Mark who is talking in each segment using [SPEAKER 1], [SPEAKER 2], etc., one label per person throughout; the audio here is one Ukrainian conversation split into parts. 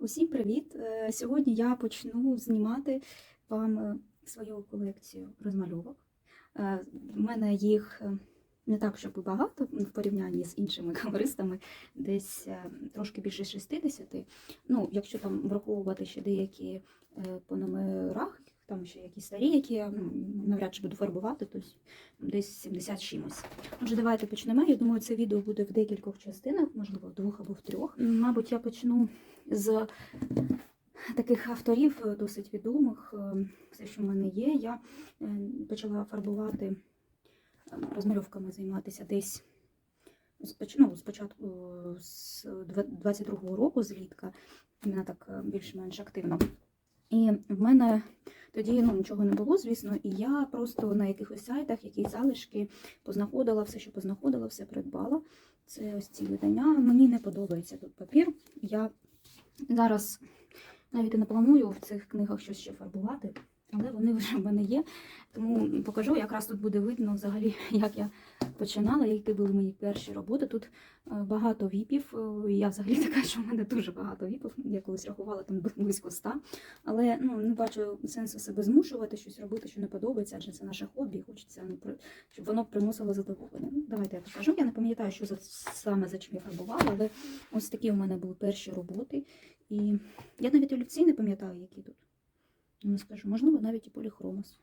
[SPEAKER 1] Усім привіт! Е, Сьогодні я почну знімати вам е, свою колекцію розмальовок. У В мене їх е, не так, щоб багато в порівнянні з іншими колористами, десь е, трошки більше 60. Ну, якщо там враховувати ще деякі е, по номерах, там ще якісь старі, які я навряд чи буду фарбувати, то десь 70 чимось. Отже, давайте почнемо. Я думаю, це відео буде в декількох частинах, можливо, в двох або в трьох. Мабуть, я почну з таких авторів е, досить відомих. е, Все, що в мене є. Я е, почала фарбувати розмальовками займатися десь ну, спочатку з 22-го року, злітка, мене так більш-менш активно. І в мене тоді ну, нічого не було, звісно, і я просто на якихось сайтах, якісь залишки познаходила, все, що познаходила, все придбала. Це ось ці видання. Мені не подобається тут папір. Я зараз навіть і не планую в цих книгах щось ще фарбувати, але вони вже в мене є. Тому покажу, якраз тут буде видно взагалі, як я починала, які були мої перші роботи. Тут е, багато віпів. е, Я взагалі така, що в мене дуже багато віпів. Я колись рахувала там близько ста. Але ну, не бачу сенсу себе змушувати щось робити, що не подобається, адже це наше хобі, хочеться ну, щоб воно приносило задоволення. Ну, давайте я покажу. Я не пам'ятаю, що за саме за чим я фарбувала, але ось такі у мене були перші роботи. І я навіть олівці не пам'ятаю, які тут. Не скажу, можливо, навіть і поліхромос.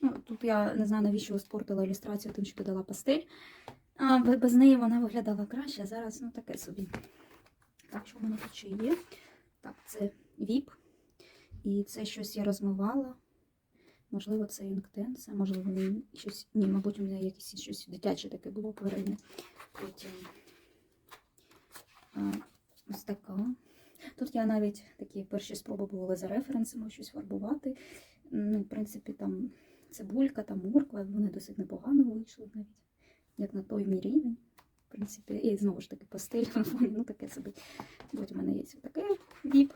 [SPEAKER 1] Ну, тут я не знаю, навіщо спортила ілюстрацію, тим, що додала пастель. А без неї вона виглядала краще, а зараз ну таке собі. Так, що в мене тут ще є? Так, це віп. І це щось я розмивала. Можливо, це інктенс, можливо, ні, щось. Ні, мабуть, у мене якесь щось дитяче таке було акварельне. Потім а, ось така. Тут я навіть такі перші спроби були за референсами щось фарбувати. Ну, в принципі, там цибулька, там морква, вони досить непогано вийшли навіть, як на той мій рівень. В принципі, і знову ж таки пастель ну таке собі. Потім у мене є таке віп.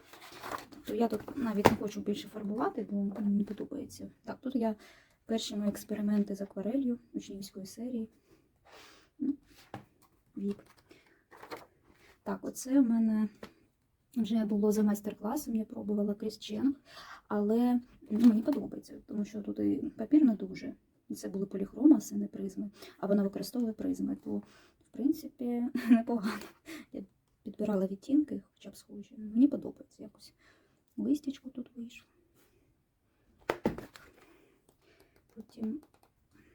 [SPEAKER 1] Тобто я тут навіть не хочу більше фарбувати, бо мені не подобається. Так, тут я перші мої експерименти з акварелью учнівської серії. Ну, віп. Так, оце в мене вже було за майстер-класом, я пробувала Крісченг, але ну, мені подобається, тому що тут і папір не дуже. Це були поліхромаси, не призми, а вона використовує призми, то в принципі непогано. Я підбирала відтінки, хоча б схожі. Мені подобається якось. Листячко тут вийшло. Потім,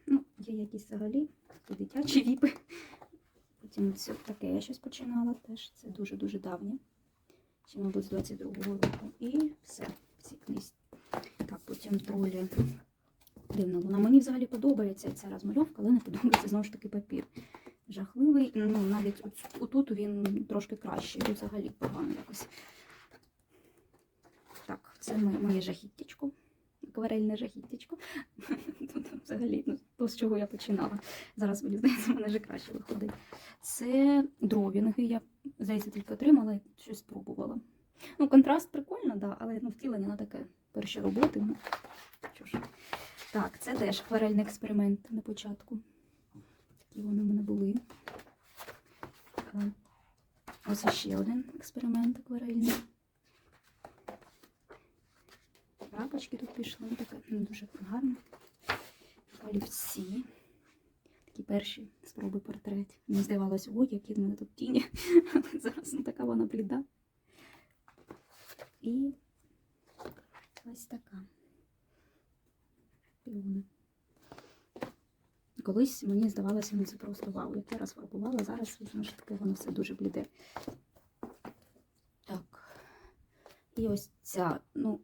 [SPEAKER 1] ну, є якісь взагалі дитячі віпи. Потім це таке я щось починала теж. Це дуже-дуже давнє. Ще, мабуть, з 22-го року. І все, всі книжці. Так, потім тролі. Дивно, вона мені взагалі подобається ця розмальовка, але не подобається знову ж таки папір. Жахливий. Ну, навіть от- отут він трошки кращий, тут взагалі погано якось. Так, це моє, моє жахіттячко. Акварельне жахіттячко. Тут взагалі, ну, то, з чого я починала. Зараз, мені здається, мене вже краще виходить. Це дровінги. Я, здається, тільки отримала і щось спробувала. Ну, контраст прикольно, да, але ну, втілення на таке перші роботи. Ну, що ж. Так, це теж акварельний експеримент на початку. Такі вони в мене були. Е, Ось ще один експеримент акварельний. Рапочки тут пішли, таке ну, дуже гарно. Олівці. Такі перші спроби портретів. Мені здавалося, ой, які в мене тут тіні. Але зараз ну, така вона бліда. І ось така. Піони. Колись мені здавалося, ну це просто вау. Я зараз знову ж таки воно все дуже бліде. Так. І ось ця, ну,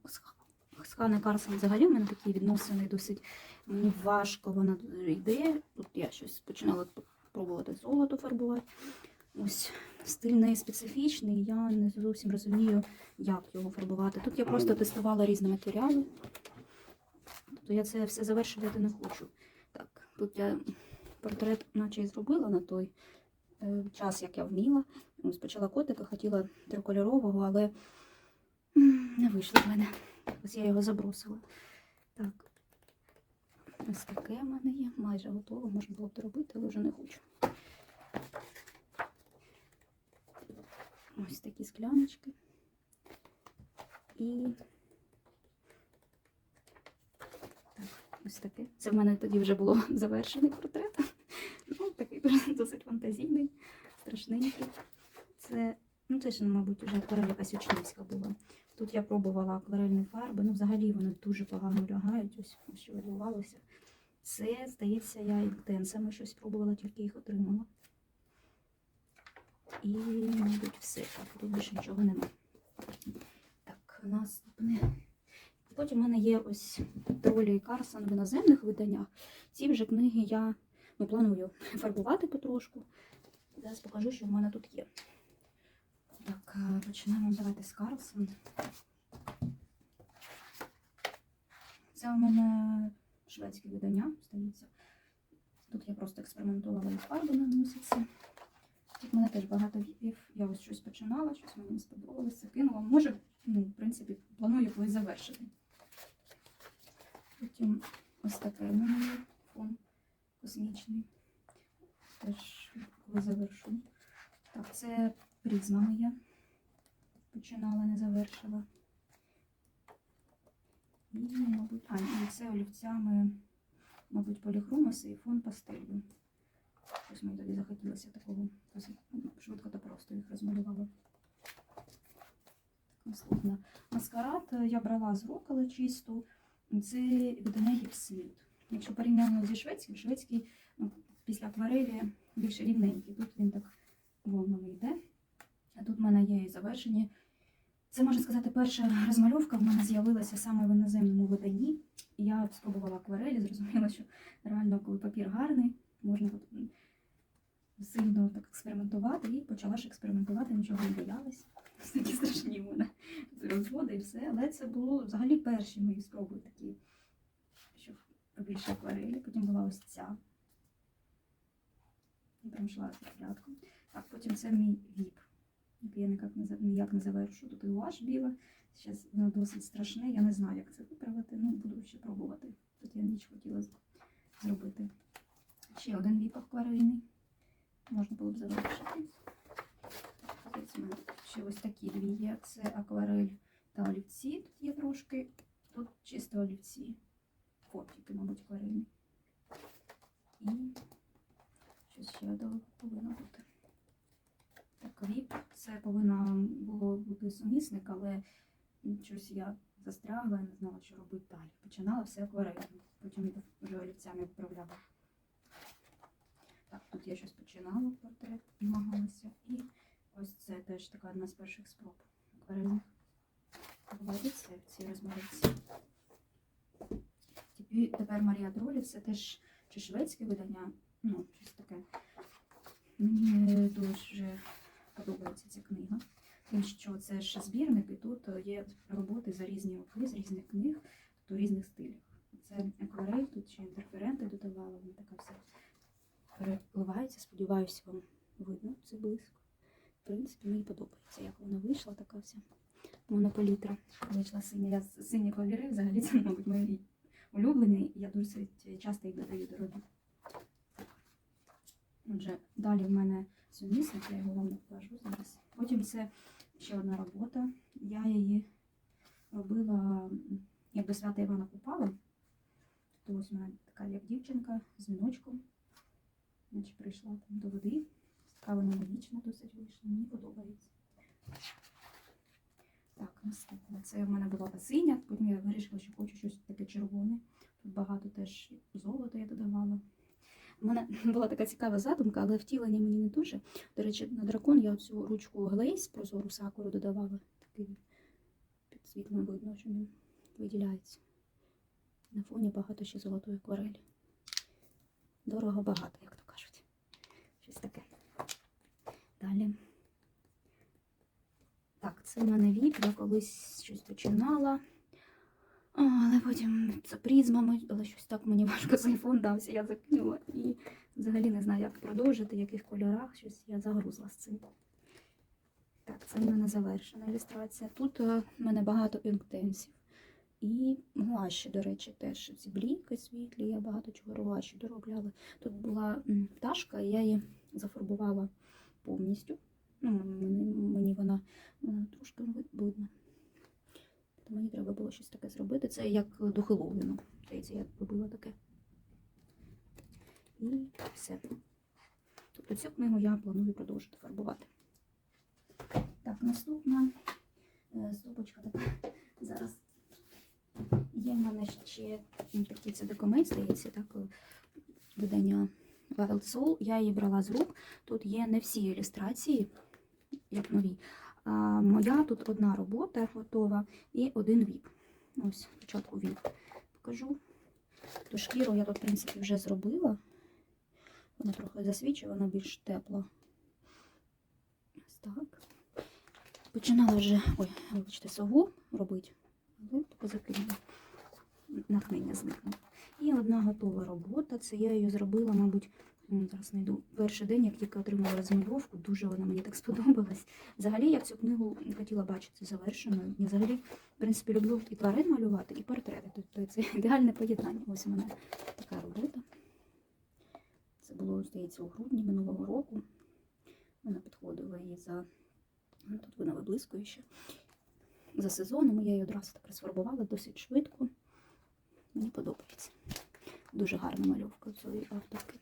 [SPEAKER 1] з з Карсон взагалі в мене такі відносини досить мені важко вона йде. Тут я щось починала пробувати золото фарбувати. Ось стиль неї специфічний, я не зовсім розумію, як його фарбувати. Тут я просто тестувала різні матеріали. Тобто я це все завершувати не хочу. Так, тут я портрет наче і зробила на той е, час, як я вміла. Ось почала котика, хотіла трикольорового, але не вийшло в мене. Ось я його забросила. Так. Ось таке в мене є. Майже готово. Можна було б доробити, але вже не хочу. Ось такі скляночки. І так, ось таке. Це в мене тоді вже було завершений портрет. Ну, такий досить фантазійний, страшненький. Це, ну це ж, мабуть, вже акварель якась учнівська була. Тут я пробувала акварельні фарби, ну взагалі вони дуже погано лягають, ось що відбувалося. Це, здається, я інтенсами щось пробувала, тільки їх отримала. І, мабуть, все. Так, тут більше нічого нема. Так, наступне. Потім в мене є ось Тролі і Карсон в іноземних виданнях. Ці вже книги я ну, планую фарбувати потрошку. Зараз покажу, що в мене тут є. Так, е, починаємо давайте з Карлсон. Це у мене шведське видання, здається. Тут я просто експериментувала і фарби наноситься. Тут в мене теж багато віпів. Я ось щось починала, щось мені не сподобалося, кинула. Може, ну, в принципі, планую колись завершити. Потім ось такий у мене фон космічний. Теж коли завершу. Так, це призма моя. Починала, не завершила. І, мабуть, а, і це олівцями, мабуть, поліхромоси і фон пастелью. Щось мені тоді захотілося такого ну, швидко та просто їх розмалювала. Наступна. Маскарад я брала з рук, чисту. Це видання гіпсміт. Якщо порівняно зі шведським, шведський ну, після акварелі більш рівненький. Тут він так волнами йде. А тут в мене є і завершені. Це можна сказати, перша розмальовка в мене з'явилася саме в іноземному виданні. Я спробувала акварелі, зрозуміла, що реально, коли папір гарний, можна сильно так експериментувати і почала ж експериментувати, нічого не боялась. Такі страшні в мене розводи і все. Але це було взагалі перші мої спроби такі, що побільше акварелі. Потім була ось ця. І прям йшла за порядком. Так, потім це мій віп. Який Я ніяк не, не завершу. Гуаш біла. Зараз воно досить страшне. Я не знаю, як це виправити. Ну, буду ще пробувати. Тут я ніч хотіла зробити. Ще один віп акварельний. Можна було б завершити. Ще ось такі дві є. Це акварель та олівці. Тут є трошки. Тут чисто олівці. Фотики, мабуть, акварельні. І щось ще повинно бути. Так, віп. Це повинно було бути сумісник, але щось я застрягла і не знала, що робити далі. Починала все акварельно. Потім вже олівцями вправляла. Так, тут я щось починала портрет, намагалася. І ось це теж така одна з перших спроб акварельних. Побачиться ці розмовиці. Тепер, тепер Марія Дролі, це теж чи шведське видання, ну, щось таке. Мені дуже подобається ця книга. Тим, що це ж збірник, і тут є роботи за різні роки, з різних книг, тобто у різних стилях. Це акварель, тут ще інтерференти додавала, вона така все переливається. Сподіваюся, вам видно це близько. В принципі, мені подобається, як вона вийшла, така вся монополітра. Вийшла синя. Я з- сині кольори, взагалі це, мабуть, мої улюблені, і я досить часто їх додаю до робіт. Отже, далі в мене сумісник, я його вам не покажу зараз. Потім це ще одна робота. Я її робила м, як до свята Івана Купала. То ось мене така як дівчинка з віночком. Наче прийшла там до води. Така вона магічна досить вийшла. Мені подобається. Так, наступне. Це в мене була синя, потім я вирішила, що хочу щось таке червоне. Тут багато теж золота я додавала. У мене була така цікава задумка, але втілення мені не дуже. До речі, на дракон я цю ручку глейс прозору сакуру додавала. Такий під світлом видно, що він виділяється. На фоні багато ще золотої акварелі. Дорого багато, як то кажуть. Щось таке. Далі. Так, це в мене віп, я колись щось починала. А, але потім це призма, але щось так мені важко цей фон дався, я закинула і взагалі не знаю, як продовжити, в яких кольорах, щось я загрузла з цим. Так, це в мене завершена ілюстрація. Тут е, в мене багато інктенсів. І гуаші, до речі, теж ці бліки світлі, я багато чого гуаші доробляла. Тут була пташка, я її зафарбувала повністю. Ну, мені, вона, трошки ви- видно. мені треба було щось таке зробити. Це як до Хеллоуіну. Здається, я робила таке. І все. Тобто цю книгу я планую продовжити фарбувати. Так, наступна е, стопочка така. Зараз є в мене ще такий це документ, здається, так, е, видання Wild Soul. Я її брала з рук. Тут є не всі ілюстрації, як нові. А моя тут одна робота готова і один віп. Ось спочатку віп покажу. То шкіру я тут, в принципі, вже зробила. Вона трохи засвічує, вона більш тепла. Ось так. Починала вже, ой, вибачте, сову робити, таке закинула. Натхнення зникло. І одна готова робота. Це я її зробила, мабуть, зараз знайду перший день, як тільки отримала розмальовку. Дуже вона мені так сподобалась. Взагалі я цю книгу хотіла бачити завершеною. Я взагалі, в принципі, люблю і тварин малювати, і портрети. Тобто це ідеальне поєднання. Ось у мене така робота. Це було, здається, у грудні минулого року. Вона підходила і за. Ну, Тут вона виблискує ще. За сезоном я її одразу так розфарбувала досить швидко. Мені подобається. Дуже гарна мальовка цієї авторки.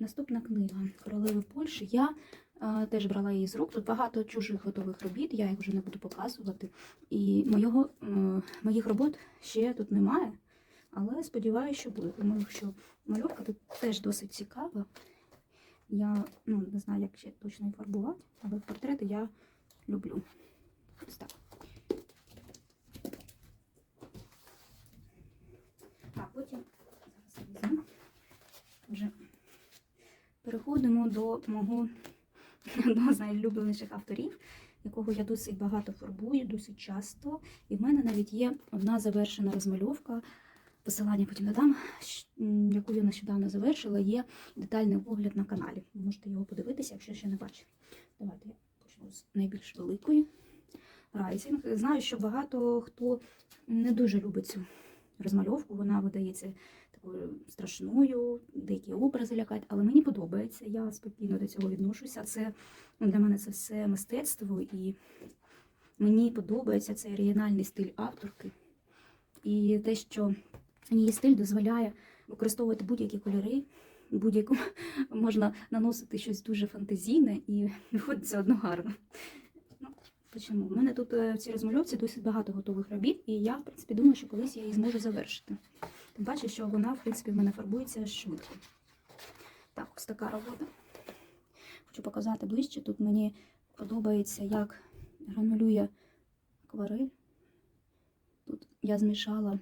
[SPEAKER 1] Наступна книга Королеви Польщі. Я е, теж брала її з рук. Тут багато чужих готових робіт, я їх вже не буду показувати. І моєго, е, моїх робот ще тут немає. Але сподіваюся, що буде, тому що мальовка тут теж досить цікава. Я ну, не знаю, як ще точно її фарбувати, але портрети я люблю. Ось так. А потім зараз. Вже переходимо до мого одного з найулюбленіших авторів, якого я досить багато фарбую, досить часто. І в мене навіть є одна завершена розмальовка. Посилання потім додам, яку я нещодавно завершила, є детальний огляд на каналі. Ви можете його подивитися, якщо ще не бачили. Давайте я почну з найбільш великої. Райзінг. Знаю, що багато хто не дуже любить цю розмальовку. Вона видається такою страшною, деякі образи лякають, але мені подобається. Я спокійно до цього відношуся. Це ну, для мене це все мистецтво, і мені подобається цей оригінальний стиль авторки. І те, що її стиль дозволяє використовувати будь-які кольори, будь-яку можна наносити щось дуже фантазійне і виходить все одно гарно. Почнемо. У мене тут е, в цій розмальовці досить багато готових робіт, і я, в принципі, думаю, що колись я її зможу завершити. Тим паче, що вона, в принципі, в мене фарбується швидко. Так, ось така робота. Хочу показати ближче. Тут мені подобається, як гранулює акварель. Тут я змішала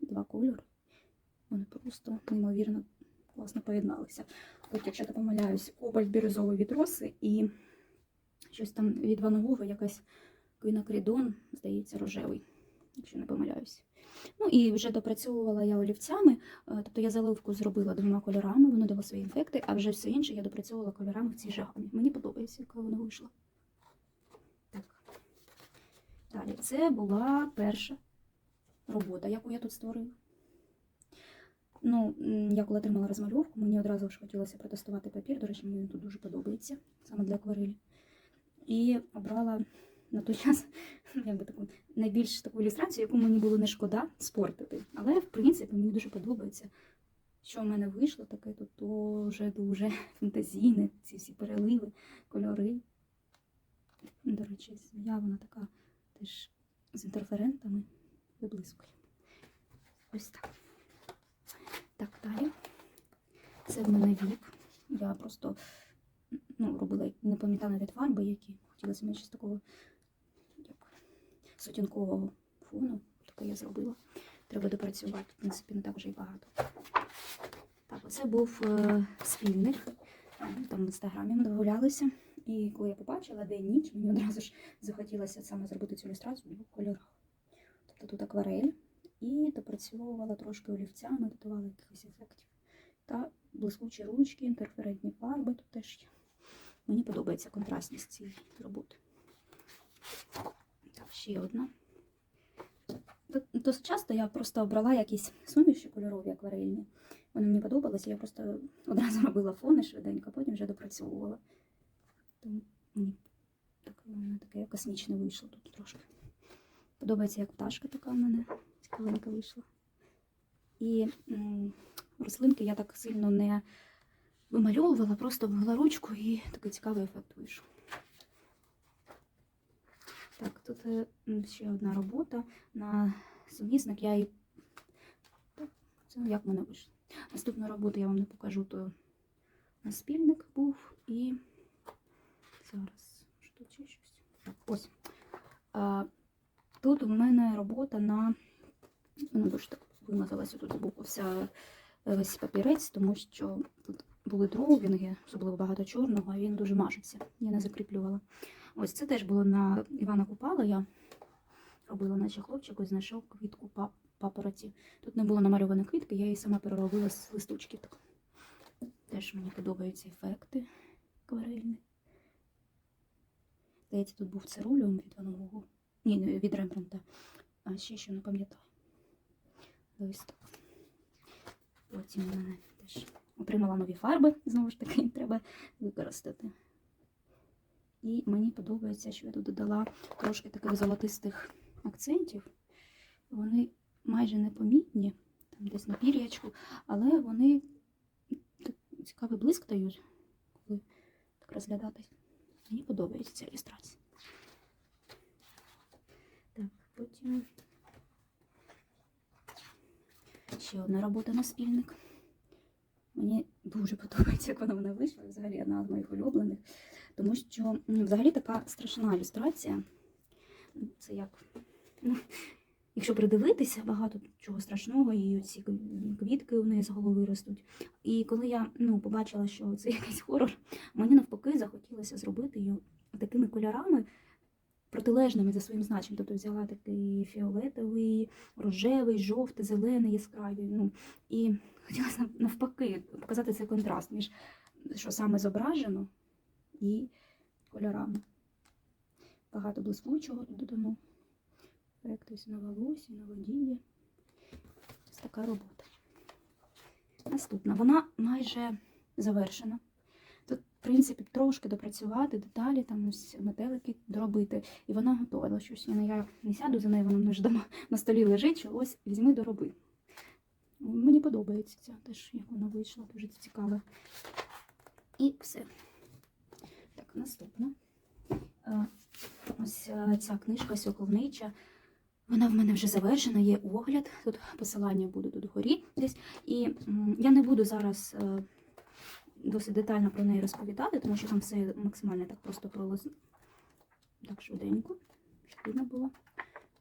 [SPEAKER 1] два кольори. Вони просто неймовірно класно поєдналися. Тут, якщо я помиляюсь, кобальт бірюзовий від роси і щось там від ванового, якась квінокрідон, здається, рожевий, якщо не помиляюсь. Ну і вже допрацьовувала я олівцями, е, тобто я заливку зробила двома кольорами, воно дало свої ефекти, а вже все інше я допрацьовувала кольорами в цій же. Мені подобається, яка вона вийшла. Так. Далі, це була перша робота, яку я тут створила. Ну, я коли отримала розмальовку, мені одразу ж хотілося протестувати папір. До речі, мені він тут дуже подобається, саме для акварелі. І обрала на той час якби таку найбільш таку ілюстрацію, яку мені було не шкода спортити. Але, в принципі, мені дуже подобається, що в мене вийшло таке тут дуже дуже фантазійне, ці всі переливи, кольори. До речі, змія вона така теж з інтерферентами виблискує. Ось так. Так, далі. Це в мене віп. Я просто ну, робила, не пам'ятаю навіть фарби, які хотілося мені щось такого як сутінкового фону. Таке я зробила. Треба допрацювати. В принципі, не так вже й багато. Так, оце був е, спільник. Там в інстаграмі ми домовлялися. І коли я побачила день ніч, мені одразу ж захотілося саме зробити цю ілюстрацію в двох кольорах. Тобто тут акварель і допрацьовувала трошки олівцями, додавала якихось ефектів. Та блискучі ручки, інтерферентні фарби тут теж є. Мені подобається контрастність цієї роботи. Так, ще одна. Досить часто я просто обрала якісь суміші кольорові акварельні. Вони мені подобалися, я просто одразу робила фони швиденько, потім вже допрацьовувала. Тому мені так, воно таке космічне вийшло тут трошки. Подобається, як пташка така в мене цікавенька вийшла. І м, рослинки я так сильно не вимальовувала, просто вмила ручку і такий цікавий ефект вийшов. Так, тут е, ще одна робота на сумісник. Я її. Так, Це як в мене вийшло. Наступну роботу я вам не покажу, то на спільник був і зараз. Що тут ще щось? Так, ось. А, тут у мене робота на. Ну, дуже так вимазалася тут збоку вся е, весь папірець, тому що тут були дровінги, особливо багато чорного, а він дуже мажеться. Я не закріплювала. Ось це теж було на Івана Купала. Я робила, наче хлопчик, ось знайшов квітку папороті. Тут не було намальованої квітки, я її сама переробила з листочків. Теж мені подобаються ефекти акварельні. Здається, тут був цируліум від Ван. Ні, від Рембранта. А ще що не пам'ятаю. Так. Потім мене теж отримала нові фарби, знову ж таки, треба використати. І мені подобається, що я тут додала трошки таких золотистих акцентів. Вони майже непомітні, там десь на пір'ячку, але вони цікавий блиск дають, коли так розглядати. Мені подобається ця ілюстрація. Так, потім ще одна робота на спільник. Мені дуже подобається, як вона вийшла. Взагалі одна з моїх улюблених. Тому що взагалі така страшна ілюстрація. Це як. Ну, якщо придивитися, багато чого страшного, і ці квітки у неї з голови ростуть. І коли я ну, побачила, що це якийсь хорор, мені навпаки захотілося зробити її такими кольорами, протилежними за своїм значенням. Тобто взяла такий фіолетовий, рожевий, жовтий, зелений, яскравий. Ну, і хотілося нав- навпаки показати цей контраст між що саме зображено і кольорами. Багато блискучого тут додано. Ефект на волосі, на воді. Ось така робота. Наступна. Вона майже завершена. В принципі, трошки допрацювати, деталі, там ось метелики доробити. І вона готова. Щось я, я не сяду за нею, вона ж дома на столі лежить, що ось візьми дороби. Мені подобається ця теж, як вона вийшла, дуже цікаво. І все. Так, наступна. Е, Ось е, ця книжка Соколнича. Вона в мене вже завершена, є огляд. Тут посилання буде тут вгорі десь. І я не буду зараз е, досить детально про неї розповідати, тому що там все максимально так просто пролез... так швиденько, щоб видно було.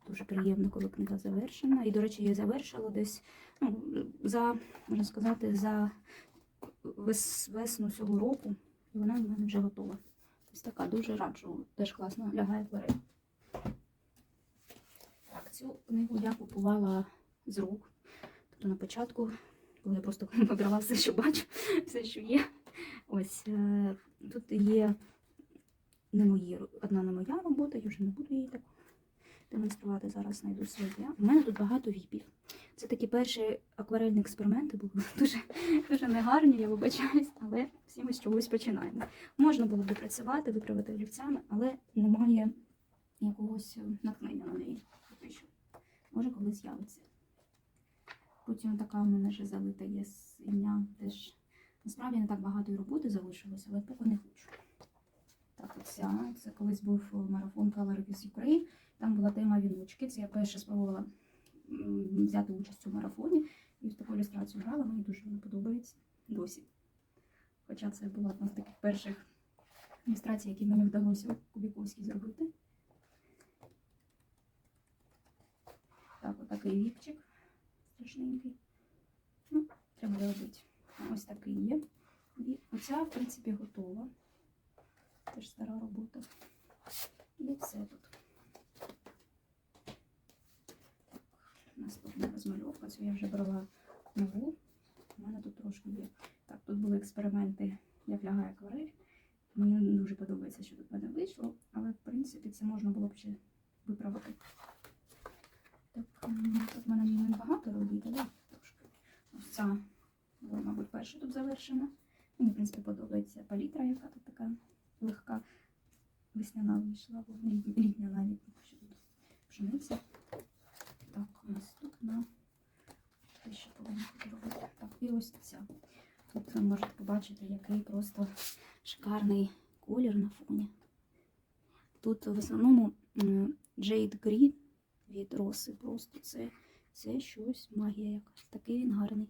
[SPEAKER 1] Дуже приємно, коли книга завершена. І, до речі, я завершила десь ну, за, можна сказати, за вес, весну цього року. І вона в мене вже готова. Ось така дуже раджу, теж класно лягає акварель. Так, цю книгу я купувала з рук. Тобто на початку, коли я просто вибрала все, що бачу, все, що є. Ось е, тут є не мої, одна не моя робота, я вже не буду її так демонструвати. Зараз знайду своє. У мене тут багато віпів. Це такі перші акварельні експерименти були дуже, дуже негарні, я вибачаюсь, але всі ми з чогось починаємо. Можна було допрацювати, виправити олівцями, але немає якогось е, натхнення на неї. Може, коли з'явиться. Потім така у мене вже залита є синя теж. Насправді не так багато роботи залишилось, але поки не хочу. Так, оця, це колись був марафон Color Reviews Ukraine. Там була тема віночки. Це я перше спробувала взяти участь у марафоні і в таку ілюстрацію грала. Мені дуже вона подобається досі. Хоча це була одна з таких перших ілюстрацій, які мені вдалося у Кубіковській зробити. Так, отакий віпчик страшненький. Ну, треба робити. Ось такий є. І оця, в принципі, готова. Теж стара робота. І все тут. Наступна розмальовка. Цю я вже брала нову. У мене тут трошки є. Так, тут були експерименти, як лягає акварель. Мені не дуже подобається, що тут мене вийшло, але в принципі це можна було б ще виправити. Тобто, тут в мене не багато робіт, але трошки. Ось ця, мабуть, перша тут завершена. Мені, в принципі, подобається палітра, яка тут така легка. Весняна вийшла, бо літня навіть що тут пшениця. Так, наступна. Те, що повинна робити. Так, і ось ця. Тут ви можете побачити, який просто шикарний колір на фоні. Тут в основному Jade Green від роси. Просто це, це щось магія якась. Такий він гарний.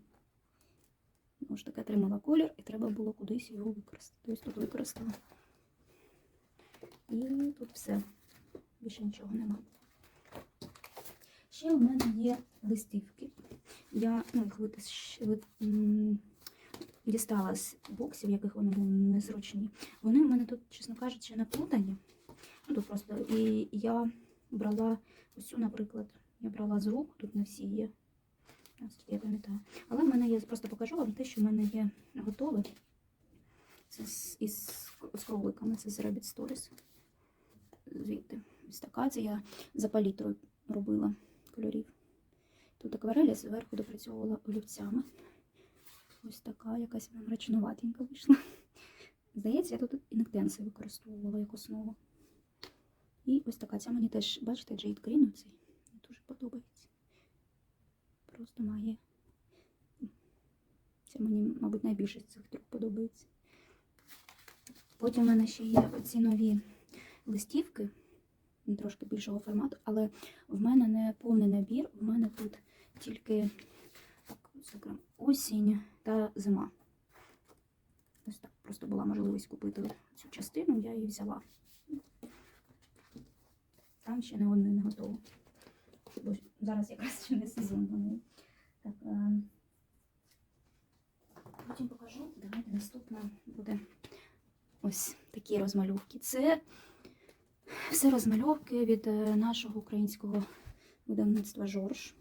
[SPEAKER 1] Ж таки отримала колір, і треба було кудись його використати. Ось тут використала. І тут все. Більше нічого нема. Ще у мене є листівки. Я ну, їх дістала з боксів, яких вони були незручні. Вони у мене тут, чесно кажучи, наплутані. Ну, тут просто і я брала ось цю, наприклад, я брала з рук, тут не всі є. Я пам'ятаю. Але в мене є, просто покажу вам те, що в мене є готове. Це з, із з кроликами, це з Rabbit Stories. Звідти. Ось така. Це я за палітрою робила кольорів. Тут акварель зверху допрацьовувала олівцями. Ось така якась вона мрачнуватенька вийшла. Здається, я тут інектенси використовувала як основу. І ось така. Ця мені теж, бачите, Jade Green оцей. Мені дуже подобається. Просто має. Це мені, мабуть, найбільше з цих трьох подобається. Потім в мене ще є оці нові листівки, трошки більшого формату, але в мене не повний набір, в мене тут тільки так, зокрема, осінь та зима. Ось так просто була можливість купити цю частину, я її взяла. Там ще не одне не готово. Бо зараз якраз ще не сезон неї. Так, е, потім покажу. Давайте наступна буде ось такі розмальовки. Це все розмальовки від е, нашого українського видавництва Жорж.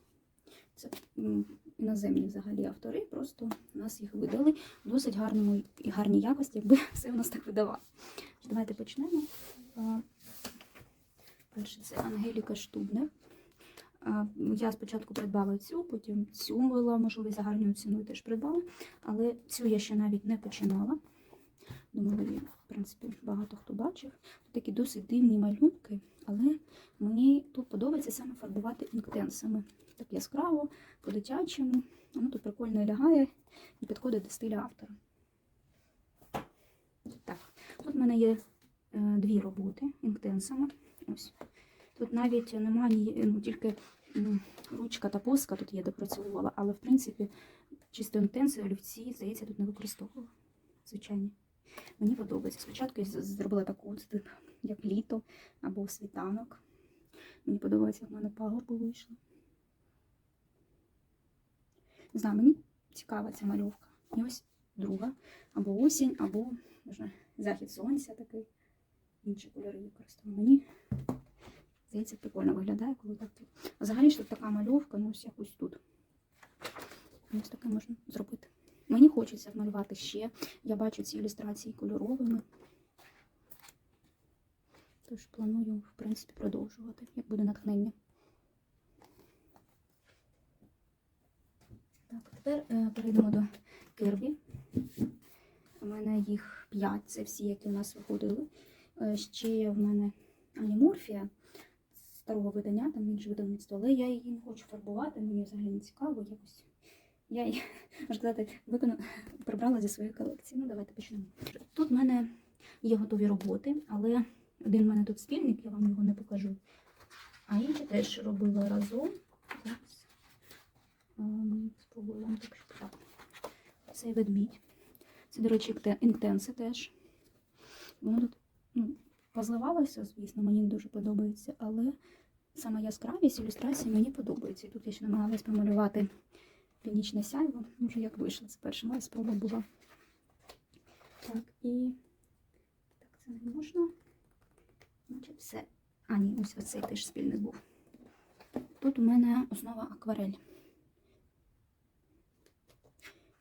[SPEAKER 1] Це іноземні взагалі автори, просто нас їх видали в досить гарному і гарній якості, якби все у нас так видавало. Давайте почнемо. Перше це Ангеліка Штубнер. А, Я спочатку придбала цю, потім цю була можливість за гарною ціною теж придбала, але цю я ще навіть не починала. Думаю, її, в принципі, багато хто бачив. Тут такі досить дивні малюнки, але мені тут подобається саме фарбувати інктенсами. Так яскраво, по-дитячому. Воно тут прикольно лягає і підходить до стиля автора. Так, тут в мене є е, дві роботи інктенсами. Ось. Тут навіть немає ну, тільки м, ручка та поска тут є допрацьовувала, але в принципі чисто інтенси, олівці, здається, тут не використовувала. Звичайні. Мені подобається. Спочатку я зробила таку, от, типу, як літо або світанок. Мені подобається, як в мене пагорби вийшли. Не знаю, мені цікава ця мальовка. І ось друга. Або осінь, або можна, захід сонця такий. Інші кольори використовую. Мені здається, прикольно виглядає, коли так. Взагалі ж тут така мальовка, ну ось якось тут. Ось таке можна зробити. Мені хочеться малювати ще. Я бачу ці ілюстрації кольоровими. Тож планую, в принципі, продовжувати, як буде натхнення. Так, тепер е, перейдемо до Кербі. У мене їх 5, це всі, які у нас виходили. Е, ще є в мене Аніморфія старого видання, там інше видавництво, але я її не хочу фарбувати, мені взагалі не цікаво якось. Я її, можна сказати, виконала, прибрала зі своєї колекції. Ну, давайте почнемо. Тут в мене є готові роботи, але один в мене тут спільник, я вам його не покажу. А інші теж робила разом. Зараз. Ем, Спробую вам так, щоб так. Цей ведмідь. Це, до речі, інте- інтенси теж. Воно тут ну, позливалося, звісно, мені не дуже подобається, але саме яскравість ілюстрації мені подобається. І тут я ще намагалась помалювати північне сяйво. Може, як вийшло. Це перша моя спроба була. Так, і так, це не можна. Значить, все. А, ні, ось оцей теж спільник був. Тут у мене основа акварель.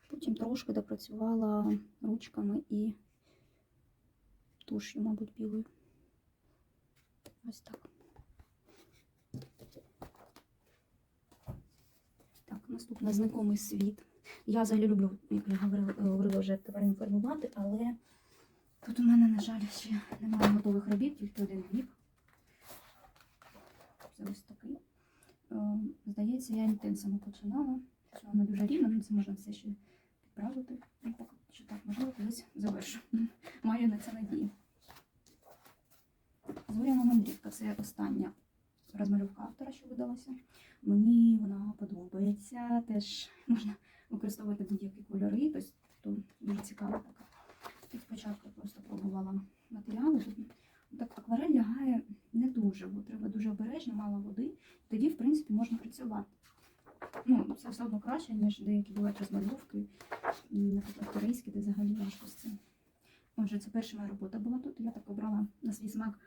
[SPEAKER 1] Потім трошки допрацювала ручками і туш'ю, мабуть, білою. Ось так. Так, наступний знайомий світ. Я взагалі люблю, як я говорила, говорила вже тварин фарбувати, але тут у мене, на жаль, ще немає готових робіт, тільки один гріб. Це ось такий. Е, Здається, я інтенсивно починала. Що Воно дуже рівно, ну, це можна все ще відправити. Ну, поки що так, можливо, колись завершу. Маю на це надію. Зоряна мандрівка це остання розмальовка автора, що видалася. Мені вона подобається. Теж можна використовувати будь-які кольори, тобто то дуже цікава така. Тут спочатку просто пробувала матеріали. Так акварель лягає не дуже, бо треба дуже обережно, мало води. Тоді, в принципі, можна працювати. Ну, це все одно краще, ніж деякі бувають розмальовки, наприклад, корейські, де взагалі важко з цим. Отже, це перша моя робота була тут. Я так обрала на свій смак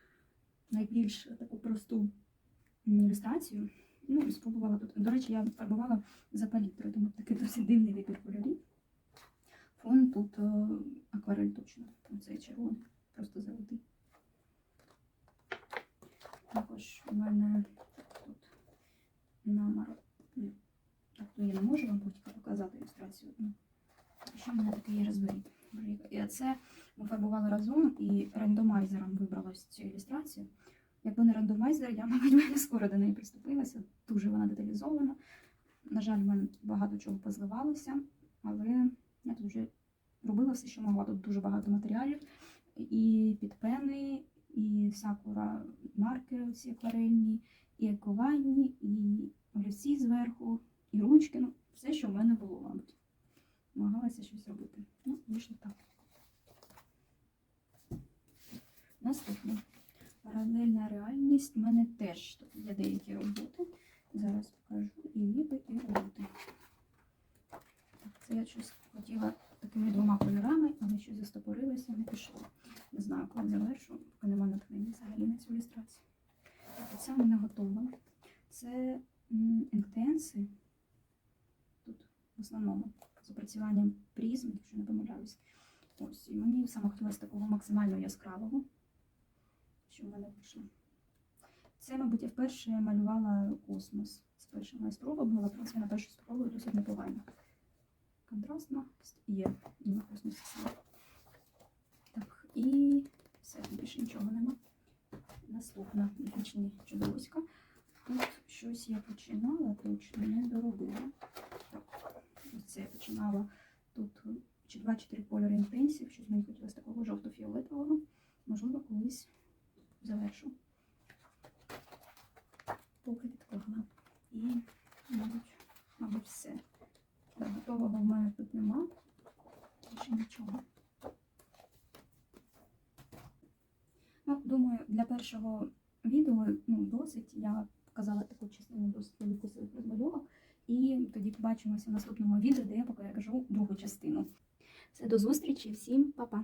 [SPEAKER 1] найбільш таку просту ілюстрацію. Ну, і спробувала тут. До речі, я фарбувала за палітрою, тому такий досить дивний вибір кольорів. Фон тут е, акварель точно. Оцей червоний, просто золотий. Також у мене тут намар. Так, то я не можу вам потім показати ілюстрацію. Що в мене таке є розберіть. Це ми фарбували разом і рандомайзером вибрала цю ілюстрацію. Якби не рандомайзер, я, мабуть, не скоро до неї приступилася. Дуже вона деталізована. На жаль, в мене багато чого позливалося, але я тут вже робила все, що могла. Тут дуже багато матеріалів. І підпени, і сакура маркери всі акварельні, і ековані, і олівці зверху, і ручки. Ну, все, що в мене було, мабуть. Намагалася щось робити. Ну, вийшло так. Наступне. Паралельна реальність. У мене теж є деякі роботи. Зараз покажу і ліпи, і роботи. Це я щось хотіла такими двома кольорами, але щось застопорилося, не пішло. Не знаю, коли завершу, поки нема натхнення взагалі на цю ілюстрацію. Це мене готово. Це інтенси. Тут в основному з опрацюванням призм, якщо не помиляюсь. Ось, і мені саме хотілося такого максимально яскравого, що в мене вийшло. Це, мабуть, я вперше малювала космос. Це перша моя спроба була, в принципі, на першу спробу досить непогано. Контрастно є на космосі. Так, і все, більше нічого нема. Наступна вічні чудовиська. Тут щось я починала, точно не доробила. Так, ось це я починала тут чи 2-4 кольори інтенсів, щось мені хотілося такого жовто-фіолетового. Можливо, колись завершу. Поки відклала. І, мабуть, мабуть, все. Так, готового в мене тут нема. Більше нічого. Ну, думаю, для першого відео ну, досить. Я показала таку частину досить велику своїх розмальовок. І тоді побачимося в наступному відео, де я покажу другу частину. Все, до зустрічі, всім па-па!